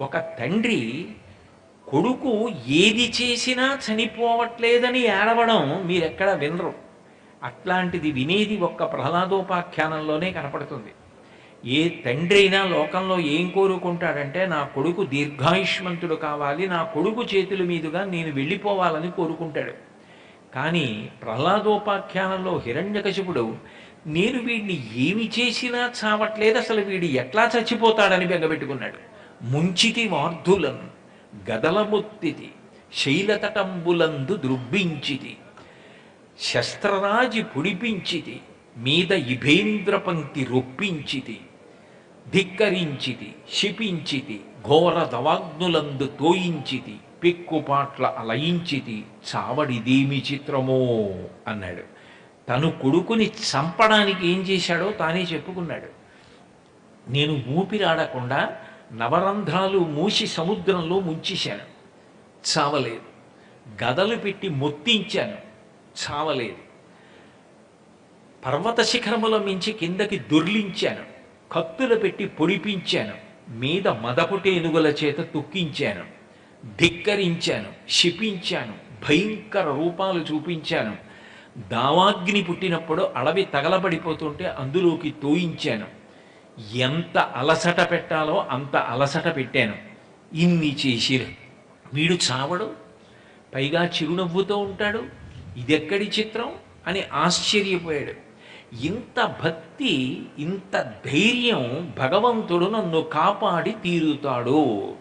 ఒక తండ్రి కొడుకు ఏది చేసినా చనిపోవట్లేదని ఏడవడం మీరెక్కడ వినరు. అట్లాంటిది వినేది ఒక్క ప్రహ్లాదోపాఖ్యానంలోనే కనపడుతుంది. ఏ తండ్రి అయినా లోకంలో ఏం కోరుకుంటాడంటే నా కొడుకు దీర్ఘాయుష్మంతుడు కావాలి నా కొడుకు చేతుల మీదుగా నేను వెళ్ళిపోవాలని కోరుకుంటాడు. కానీ ప్రహ్లాదోపాఖ్యానంలో హిరణ్యకశిపుడు నేను వీడిని ఏమి చేసినా చావట్లేదు అసలు వీడు ఎట్లా చచ్చిపోతాడని బెంగబెట్టుకున్నాడు ముంచితి వార్ధులను గదలముత్తితి శైలతటంబులందు దృబ్బించితి శస్త్రరాజి పుడిపించితి మీద ఇభేంద్ర పంక్తి రొప్పించితి. ధిక్కరించితి శిపించితి ఘోర దవాగ్నులందు తోయించితి పిక్కుపాట్ల అలయించితి చావడిదేమి చిత్రమో అన్నాడు. తను కొడుకుని చంపడానికి ఏం చేశాడో తానే చెప్పుకున్నాడు. నేను ఊపిరాడకుండా నవరంధ్రాలు మూసి సముద్రంలో ముంచేశాను. చావలేదు. గదలు పెట్టి మొత్తించాను. చావలేదు. పర్వత శిఖరముల మించి కిందకి దొర్లించాను. కత్తులు పెట్టి పొడిపించాను. మీద మదపుటేనుగుల చేత తొక్కించాను. ధిక్కరించాను. శిపించాను. భయంకర రూపాలు చూపించాను. దావాగ్ని పుట్టినప్పుడు అడవి తగలబడిపోతుంటే అందులోకి తోయించాను. ఎంత అలసట పెట్టాలో అంత అలసట పెట్టాను. ఇన్ని చేసిరు. వీడు చావడు. పైగా చిరునవ్వుతో ఉంటాడు. ఇదెక్కడి చిత్రం? అని ఆశ్చర్యపోయాడు. ఇంత భక్తి ఇంత ధైర్యం భగవంతుడు నన్ను కాపాడి తీరుతాడు.